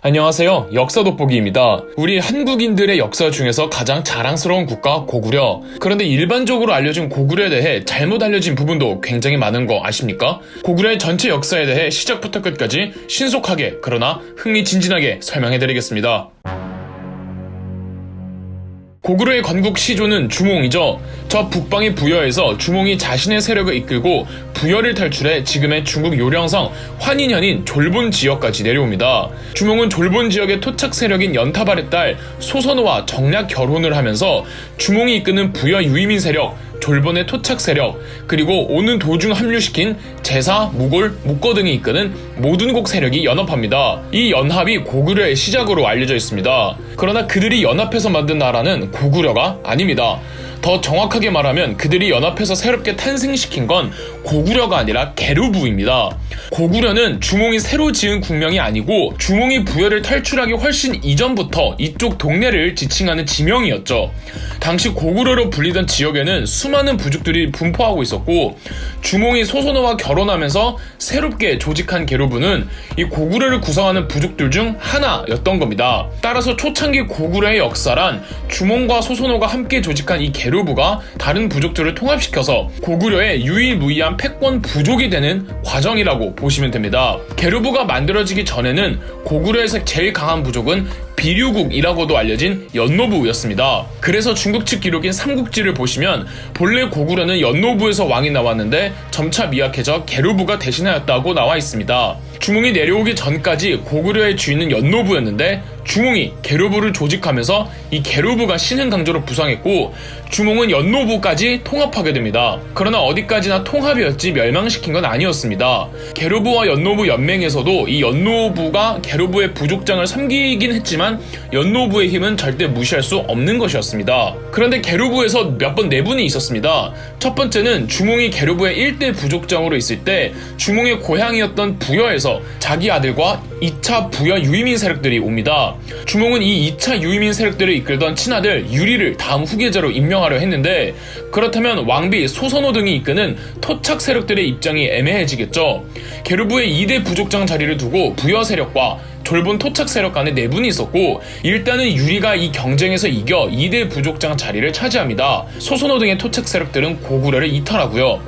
안녕하세요. 역사 돋보기입니다. 우리 한국인들의 역사 중에서 가장 자랑스러운 국가 고구려. 그런데 일반적으로 알려진 고구려에 대해 잘못 알려진 부분도 굉장히 많은 거 아십니까? 고구려의 전체 역사에 대해 시작부터 끝까지 신속하게 그러나 흥미진진하게 설명해드리겠습니다. 고구려의 건국 시조는 주몽이죠. 저 북방의 부여에서 주몽이 자신의 세력을 이끌고 부여를 탈출해 지금의 중국 요령성 환인현인 졸본 지역까지 내려옵니다. 주몽은 졸본 지역의 토착 세력인 연타발의 딸 소선호와 정략 결혼을 하면서 주몽이 이끄는 부여 유이민 세력 졸본의 토착 세력, 그리고 오는 도중 합류시킨 제사, 무골, 묵거 등이 이끄는 모든 곡 세력이 연합합니다. 이 연합이 고구려의 시작으로 알려져 있습니다. 그러나 그들이 연합해서 만든 나라는 고구려가 아닙니다. 더 정확하게 말하면 그들이 연합해서 새롭게 탄생시킨 건 고구려가 아니라 게르부입니다. 고구려는 주몽이 새로 지은 국명이 아니고 주몽이 부여를 탈출하기 훨씬 이전부터 이쪽 동네를 지칭하는 지명이었죠. 당시 고구려로 불리던 지역에는 수많은 부족들이 분포하고 있었고 주몽이 소선호와 결혼하면서 새롭게 조직한 게르부는 이 고구려를 구성하는 부족들 중 하나였던 겁니다. 따라서 초창기 고구려의 역사란 주몽과 소선호가 함께 조직한 이 게르부 가 다른 부족들을 통합시켜서 고구려의 유일무이한 패권 부족이 되는 과정이라고 보시면 됩니다. 게르부가 만들어지기 전에는 고구려에서 제일 강한 부족은 비류국이라고도 알려진 연노부였습니다. 그래서 중국 측 기록인 삼국지를 보시면 본래 고구려는 연노부에서 왕이 나왔는데 점차 미약해져 게르부가 대신하였다고 나와 있습니다. 주몽이 내려오기 전까지 고구려의 주인은 연노부였는데 주몽이 게르부를 조직하면서 이 게르부가 신흥 강조로 부상했고 주몽은 연노부까지 통합하게 됩니다. 그러나 어디까지나 통합이었지 멸망시킨 건 아니었습니다. 게르부와 연노부 연맹에서도 이 연노부가 게르부의 부족장을 섬기긴 했지만 연노부의 힘은 절대 무시할 수 없는 것이었습니다. 그런데 게르부에서 몇 번 내분이 있었습니다. 첫 번째는 주몽이 게르부의 1대 부족장으로 있을 때 주몽의 고향이었던 부여에서 자기 아들과 2차 부여 유이민 세력들이 옵니다. 주몽은 이 2차 유이민 세력들을 이끌던 친아들 유리를 다음 후계자로 임명하려 했는데 그렇다면 왕비 소선호 등이 이끄는 토착 세력들의 입장이 애매해지겠죠. 게르부의 2대 부족장 자리를 두고 부여 세력과 졸본 토착 세력 간에 내분이 있었고 일단은 유리가 이 경쟁에서 이겨 2대 부족장 자리를 차지합니다. 소선호 등의 토착 세력들은 고구려를 이탈하고요.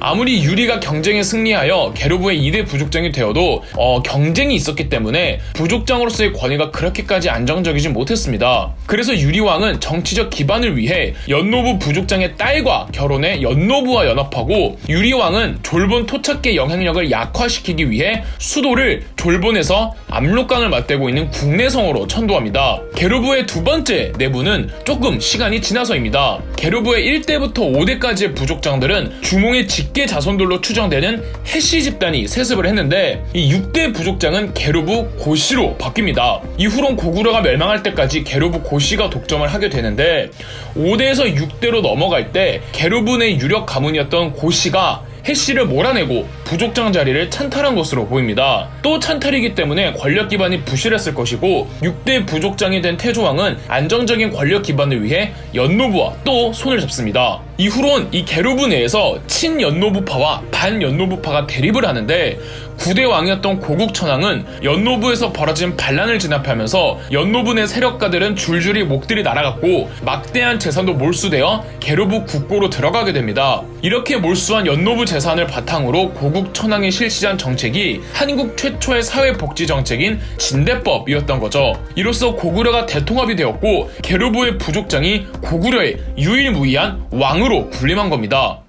아무리 유리가 경쟁에 승리하여 게르부의 2대 부족장이 되어도 어, 경쟁이 있었기 때문에 부족장으로서의 권위가 그렇게까지 안정적이지 못했습니다. 그래서 유리왕은 정치적 기반을 위해 연노부 부족장의 딸과 결혼해 연노부와 연합하고 유리왕은 졸본 토착계 영향력을 약화시키기 위해 수도를 졸본에서 압록강을 맞대고 있는 국내성으로 천도합니다. 게르부의 두 번째 내부는 조금 시간이 지나서입니다. 게르부의 1대부터 5대까지의 부족장들은 주몽의 직계 자손들로 추정되는 해시 집단이 세습을 했는데 이 6대 부족장은 게르부 고시로 바뀝니다. 이후론 고구려가 멸망할 때까지 게르부 고시가 독점을 하게 되는데 5대에서 6대로 넘어갈 때 게르부 내 유력 가문이었던 고시가 해씨를 몰아내고 부족장 자리를 찬탈한 것으로 보입니다. 또 찬탈이기 때문에 권력 기반이 부실했을 것이고 6대 부족장이 된 태조왕은 안정적인 권력 기반을 위해 연노부와 또 손을 잡습니다. 이후론 이 게르부 내에서 친연노부파와 반연노부파가 대립을 하는데 9대 왕이었던 고국천왕은 연노부에서 벌어진 반란을 진압하면서 연노부 내 세력가들은 줄줄이 목들이 날아갔고 막대한 재산도 몰수되어 게르부 국고로 들어가게 됩니다. 이렇게 몰수한 연노부 재산을 바탕으로 고국천왕이 실시한 정책이 한국 최초의 사회복지 정책인 진대법이었던 거죠. 이로써 고구려가 대통합이 되었고 게르부의 부족장이 고구려의 유일무이한 왕으로 군림한 겁니다.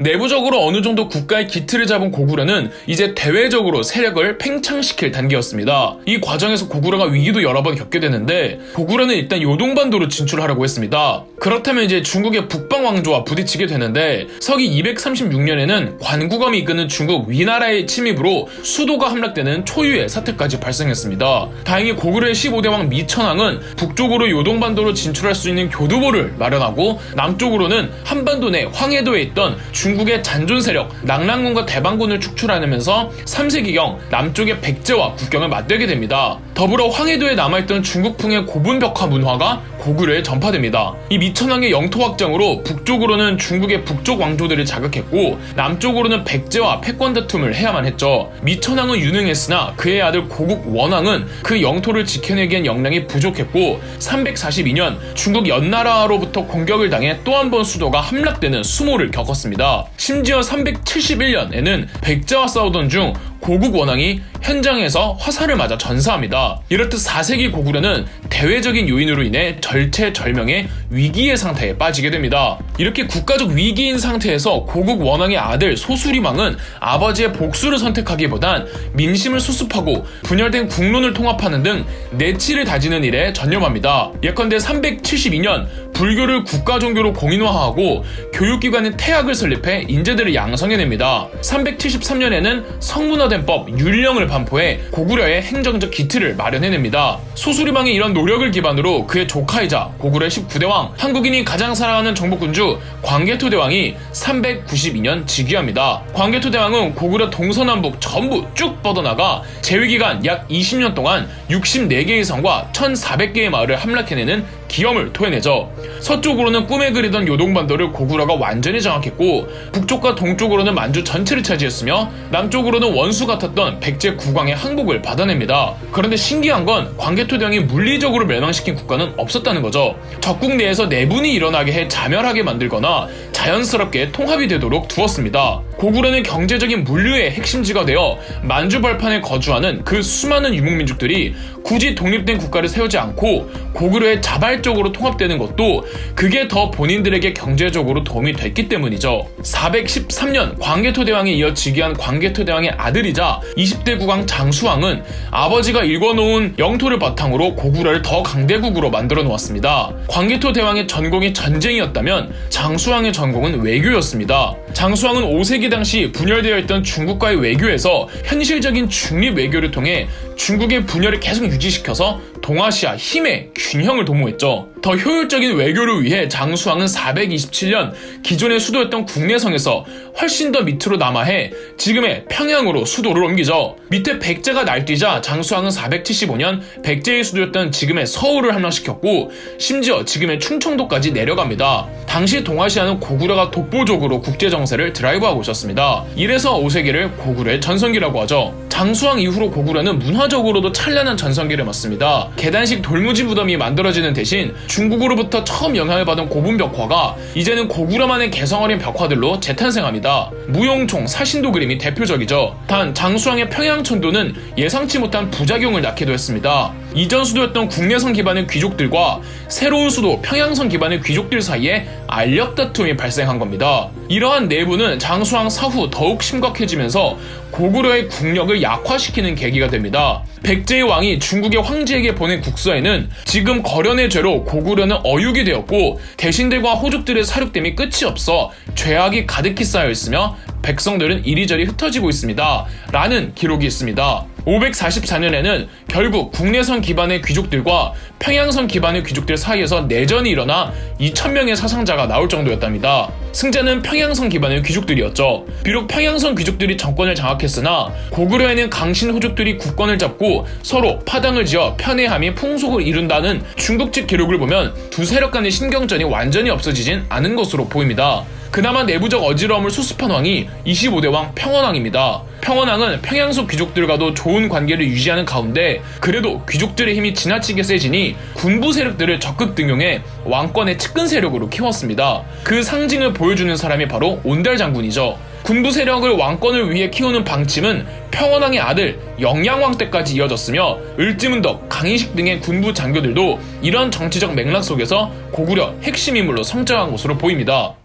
내부적으로 어느 정도 국가의 기틀을 잡은 고구려는 이제 대외적으로 세력을 팽창시킬 단계였습니다. 이 과정에서 고구려가 위기도 여러 번 겪게 되는데 고구려는 일단 요동반도로 진출하려고 했습니다. 그렇다면 이제 중국의 북방 왕조와 부딪히게 되는데 서기 236년에는 관구검이 이끄는 중국 위나라의 침입으로 수도가 함락되는 초유의 사태까지 발생했습니다. 다행히 고구려의 15대 왕 미천왕은 북쪽으로 요동반도로 진출할 수 있는 교두보를 마련하고 남쪽으로는 한반도 내 황해도에 있던 중 국의 잔존 세력 낙랑군과 대방군을 축출하면서 3세기경 남쪽의 백제와 국경을 맞대게 됩니다. 더불어 황해도에 남아있던 중국풍의 고분벽화 문화가 고구려에 전파됩니다. 이 미천왕의 영토 확장으로 북쪽으로는 중국의 북쪽 왕조들을 자극했고 남쪽으로는 백제와 패권 다툼을 해야만 했죠. 미천왕은 유능했으나 그의 아들 고국 원왕은 그 영토를 지켜내기엔 역량이 부족했고 342년 중국 연나라로부터 공격을 당해 또 한 번 수도가 함락되는 수모를 겪었습니다. 심지어 371년에는 백제와 싸우던 중 고국 원왕이 현장에서 화살을 맞아 전사합니다. 이렇듯 4세기 고구려는 대외적인 요인으로 인해 절체절명의 위기의 상태에 빠지게 됩니다. 이렇게 국가적 위기인 상태에서 고국 원왕의 아들 소수리망은 아버지의 복수를 선택하기보단 민심을 수습하고 분열된 국론을 통합하는 등 내치를 다지는 일에 전념합니다. 예컨대 372년 불교를 국가 종교로 공인화하고 교육기관인 태학을 설립해 인재들을 양성해냅니다. 373년에는 성문화 된 법 율령을 반포해 고구려의 행정적 기틀을 마련해냅니다. 소수리망의 이런 노력을 기반으로 그의 조카이자 고구려의 19대왕 한국인이 가장 사랑하는 정복군주 광개토대왕이 392년 즉위합니다. 광개토대왕은 고구려 동서남북 전부 쭉 뻗어나가 재위기간 약 20년 동안 64개의 성과 1400개의 마을을 함락해내는 기염을 토해내죠. 서쪽으로는 꿈에 그리던 요동반도를 고구려가 완전히 장악했고 북쪽과 동쪽으로는 만주 전체를 차지했으며 남쪽으로는 원수 같았던 백제 국왕의 항복을 받아냅니다. 그런데 신기한 건 광개토대왕이 물리적으로 멸망시킨 국가는 없었다는 거죠. 적국 내에서 내분이 일어나게 해 자멸하게 만들거나 자연스럽게 통합이 되도록 두었습니다. 고구려는 경제적인 물류의 핵심지가 되어 만주 벌판에 거주하는 그 수많은 유목민족들이 굳이 독립된 국가를 세우지 않고 고구려에 자발적으로 통합되는 것도 그게 더 본인들에게 경제적으로 도움이 됐기 때문이죠. 413년 광개토대왕에 이어 즉위한 광개토대왕의 아들이자 20대 국왕 장수왕은 아버지가 읽어놓은 영토를 바탕으로 고구려를 더 강대국으로 만들어 놓았습니다. 광개토대왕의 전공이 전쟁이었다면 장수왕의 전공은 외교였습니다. 장수왕은 5세기 당시 분열되어 있던 중국과의 외교에서 현실적인 중립 외교를 통해 중국의 분열을 계속 유지시켜서 동아시아 힘의 균형을 도모했죠. 더 효율적인 외교를 위해 장수왕은 427년 기존의 수도였던 국내성에서 훨씬 더 밑으로 남하해 지금의 평양으로 수도를 옮기죠. 밑에 백제가 날뛰자 장수왕은 475년 백제의 수도였던 지금의 서울을 함락시켰고 심지어 지금의 충청도까지 내려갑니다. 당시 동아시아는 고구려가 독보적으로 국제 정세를 드라이브하고 있었습니다. 이래서 5세기를 고구려의 전성기라고 하죠. 장수왕 이후로 고구려는 문화 적으로도 찬란한 전성기를 맞습니다. 계단식 돌무지 무덤이 만들어지는 대신 중국으로부터 처음 영향을 받은 고분 벽화가 이제는 고구려만의 개성어린 벽화들로 재탄생합니다. 무용총, 사신도 그림이 대표적이죠. 단 장수왕의 평양천도는 예상치 못한 부작용을 낳기도 했습니다. 이전 수도였던 국내성 기반의 귀족들과 새로운 수도 평양성 기반의 귀족들 사이에 알력 다툼이 발생한 겁니다. 이러한 내부는 장수왕 사후 더욱 심각해지면서 고구려의 국력을 약화시키는 계기가 됩니다. 백제의 왕이 중국의 황제에게 보낸 국서에는 지금 거련의 죄로 고구려는 어육이 되었고 대신들과 호족들의 사륙됨이 끝이 없어 죄악이 가득히 쌓여 있으며 백성들은 이리저리 흩어지고 있습니다. 라는 기록이 있습니다. 544년에는 결국 국내선 기반의 귀족들과 평양선 기반의 귀족들 사이에서 내전이 일어나 2,000명의 사상자가 나올 정도였답니다. 승자는 평양선 기반의 귀족들이었죠. 비록 평양선 귀족들이 정권을 장악했으나 고구려에는 강신 호족들이 국권을 잡고 서로 파당을 지어 편애함이 풍속을 이룬다는 중국집 기록을 보면 두 세력 간의 신경전이 완전히 없어지진 않은 것으로 보입니다. 그나마 내부적 어지러움을 수습한 왕이 25대 왕 평원왕입니다. 평원왕은 평양속 귀족들과도 좋은 관계를 유지하는 가운데 그래도 귀족들의 힘이 지나치게 세지니 군부 세력들을 적극 등용해 왕권의 측근 세력으로 키웠습니다. 그 상징을 보여주는 사람이 바로 온달 장군이죠. 군부 세력을 왕권을 위해 키우는 방침은 평원왕의 아들 영양왕 때까지 이어졌으며 을지문덕, 강희식 등의 군부 장교들도 이런 정치적 맥락 속에서 고구려 핵심 인물로 성장한 것으로 보입니다.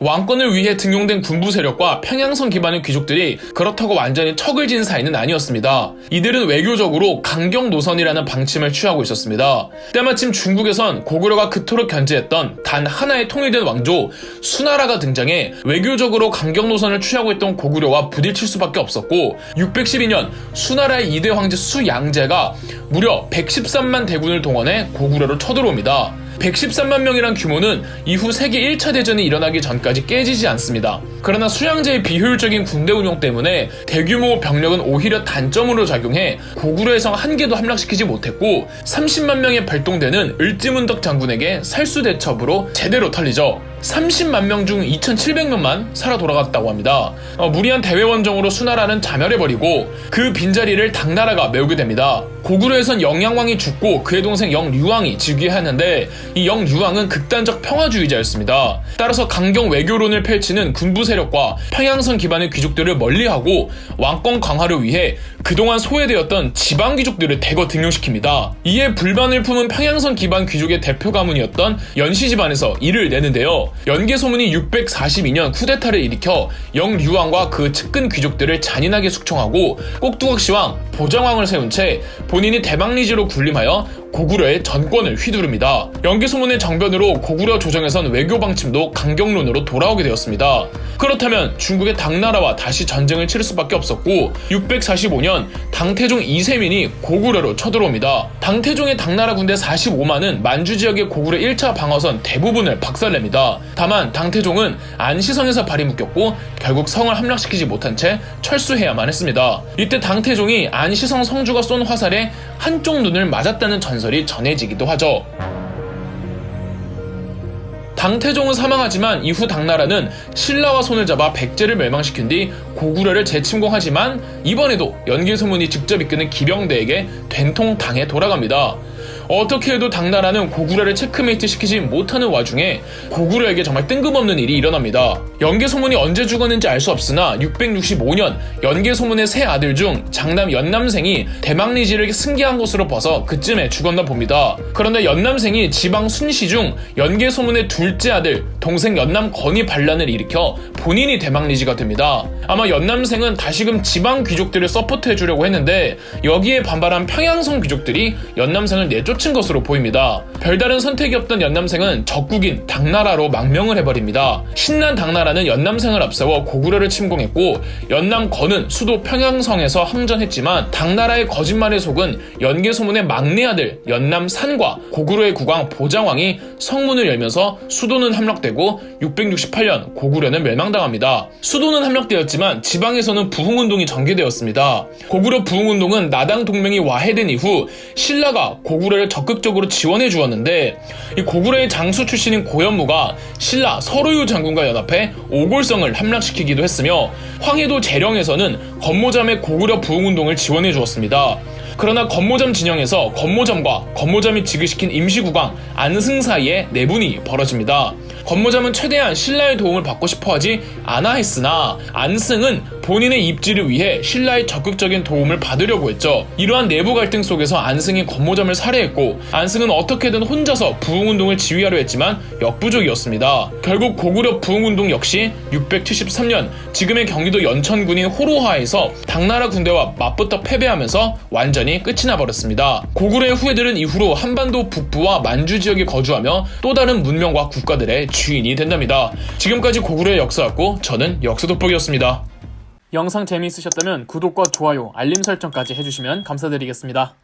왕권을 위해 등용된 군부 세력과 평양성 기반의 귀족들이 그렇다고 완전히 척을 진 사이는 아니었습니다. 이들은 외교적으로 강경 노선이라는 방침을 취하고 있었습니다. 때마침 중국에선 고구려가 그토록 견제했던 단 하나의 통일된 왕조 수나라가 등장해 외교적으로 강경 노선을 취하고 있던 고구려와 부딪힐 수밖에 없었고 612년 수나라의 2대 황제 수양제가 무려 113만 대군을 동원해 고구려로 쳐들어옵니다. 113만 명이란 규모는 이후 세계 1차 대전이 일어나기 전까지 깨지지 않습니다. 그러나 수양제의 비효율적인 군대 운용 때문에 대규모 병력은 오히려 단점으로 작용해 고구려의 성 한 개도 함락시키지 못했고 30만 명의 발동대는 을지문덕 장군에게 살수대첩으로 제대로 털리죠. 30만 명 중 2,700명만 살아 돌아갔다고 합니다. 어, 무리한 대외 원정으로 수나라는 자멸해버리고 그 빈자리를 당나라가 메우게 됩니다. 고구려에선 영양왕이 죽고 그의 동생 영류왕이 즉위하는데 이 영류왕은 극단적 평화주의자였습니다. 따라서 강경 외교론을 펼치는 군부 세력과 평양선 기반의 귀족들을 멀리하고 왕권 강화를 위해 그동안 소외되었던 지방 귀족들을 대거 등용시킵니다. 이에 불만을 품은 평양선 기반 귀족의 대표 가문이었던 연시 집안에서 이를 내는데요. 연개 소문이 642년 쿠데타를 일으켜 영류왕과 그 측근 귀족들을 잔인하게 숙청하고 꼭두각시왕, 보정왕을 세운 채 본인이 대망리지로 군림하여 고구려의 전권을 휘두릅니다. 연개 소문의 정변으로 고구려 조정에선 외교 방침도 강경론으로 돌아오게 되었습니다. 그렇다면 중국의 당나라와 다시 전쟁을 치를 수밖에 없었고 645년 당태종 이세민이 고구려로 쳐들어옵니다. 당태종의 당나라 군대 45만은 만주 지역의 고구려 1차 방어선 대부분을 박살냅니다. 다만 당태종은 안시성에서 발이 묶였고 결국 성을 함락시키지 못한 채 철수해야만 했습니다. 이때 당태종이 안시성 성주가 쏜 화살에 한쪽 눈을 맞았다는 전설이 전해지기도 하죠. 당태종은 사망하지만 이후 당나라는 신라와 손을 잡아 백제를 멸망시킨 뒤 고구려를 재침공하지만 이번에도 연개소문이 직접 이끄는 기병대에게 된통 당해 돌아갑니다. 어떻게 해도 당나라는 고구려를 체크메이트 시키지 못하는 와중에 고구려에게 정말 뜬금없는 일이 일어납니다. 연개소문이 언제 죽었는지 알 수 없으나 665년 연개소문의 세 아들 중 장남 연남생이 대망리지를 승계한 곳으로 봐서 그쯤에 죽었나 봅니다. 그런데 연남생이 지방 순시 중 연개소문의 둘째 아들 동생 연남건이 반란을 일으켜 본인이 대망리지가 됩니다. 아마 연남생은 다시금 지방 귀족들을 서포트해주려고 했는데 여기에 반발한 평양성 귀족들이 연남생을 내쫓 은 것으로 보입니다. 별다른 선택이 없던 연남생은 적국인 당나라로 망명을 해버립니다. 신난 당나라는 연남생을 앞세워 고구려를 침공했고 연남건은 수도 평양성에서 항전했지만 당나라의 거짓말에 속은 연개소문의 막내 아들 연남산과 고구려의 국왕 보장왕이 성문을 열면서 수도는 함락되고 668년 고구려는 멸망당합니다. 수도는 함락되었지만 지방에서는 부흥운동이 전개되었습니다. 고구려 부흥운동은 나당 동맹이 와해된 이후 신라가 고구려를 적극적으로 지원해 주었는데 이 고구려의 장수 출신인 고현무가 신라 서루유 장군과 연합해 오골성을 함락시키기도 했으며 황해도 재령에서는 건모잠의 고구려 부흥운동을 지원해 주었습니다. 그러나 건모점 진영에서 건모점과 건모점이 지급시킨 임시국왕 안승 사이에 내분이 벌어집니다. 건모점은 최대한 신라의 도움을 받고 싶어 하지 않아 했으나 안승은 본인의 입지를 위해 신라의 적극적인 도움을 받으려고 했죠. 이러한 내부 갈등 속에서 안승이 건모점을 살해했고 안승은 어떻게든 혼자서 부흥운동을 지휘하려 했지만 역부족이었습니다. 결국 고구려 부흥운동 역시 673년 지금의 경기도 연천군인 호로하에서 당나라 군대와 맞붙어 패배하면서 완전히 끝이 나버렸습니다. 고구려의 후예들은 이후로 한반도 북부와 만주 지역에 거주하며 또 다른 문명과 국가들의 주인이 된답니다. 지금까지 고구려의 역사였고 저는 역사돋보기였습니다. 영상 재미있으셨다면 구독과 좋아요, 알림 설정까지 해주시면 감사드리겠습니다.